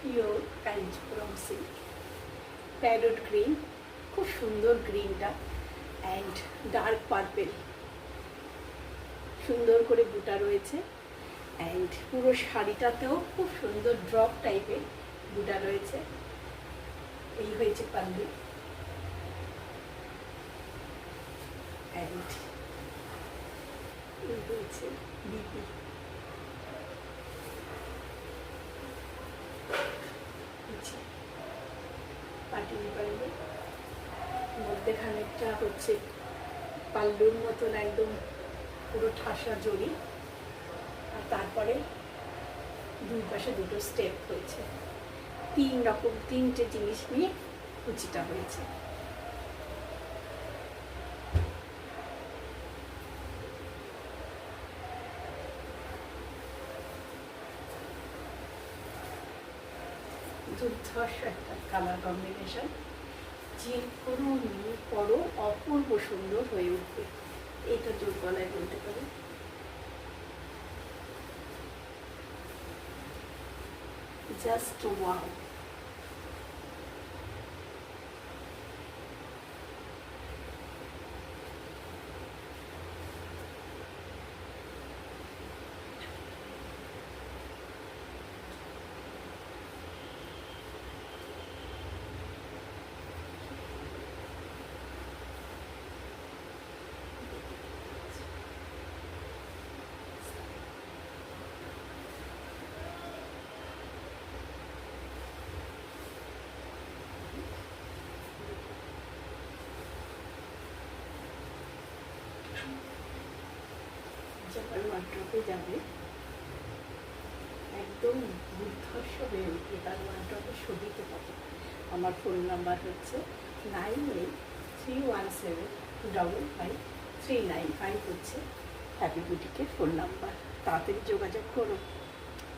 Pure Kanchipuram silk parrot green খুব সুন্দর গ্রিনটা অ্যান্ড ডার্ক পার্পেল সুন্দর করে বুটা রয়েছে অ্যান্ড পুরো শাড়িটাতেও খুব সুন্দর ড্রপ টাইপের বুটা রয়েছে। এই হয়েছে পাল্লু অ্যান্ড এই হয়েছে বিপি। পাটিনি পারবে। মধ্যে খানিকটা হচ্ছে পাল্লুর মতন একদম পুরো ঠাসা জড়ি। আর তারপরে দুই পাশে দুটো স্টেপ হয়েছে। তিন রকম, তিনটে জিনিস নিয়ে কুচিটা হয়েছে। দুর্ধর্ষ একটা কালার কম্বিনেশন যে কোনো পরও অপূর্ব সুন্দর হয়ে উঠবে। এটা জোর বলতে পারি? জাস্ট ওয়াও যখন ওয়ার্ড্রপে যাবে। একদম দুর্ধর্ষ হয়ে উঠবে, তার ওয়ার্ড্রপে ছবিতে পাবে আমার ফোন নাম্বার হচ্ছে nine eight three one seven double five three nine five হচ্ছে। হ্যাপি বুটিকের ফোন নাম্বার তাড়াতাড়ি যোগাযোগ করো।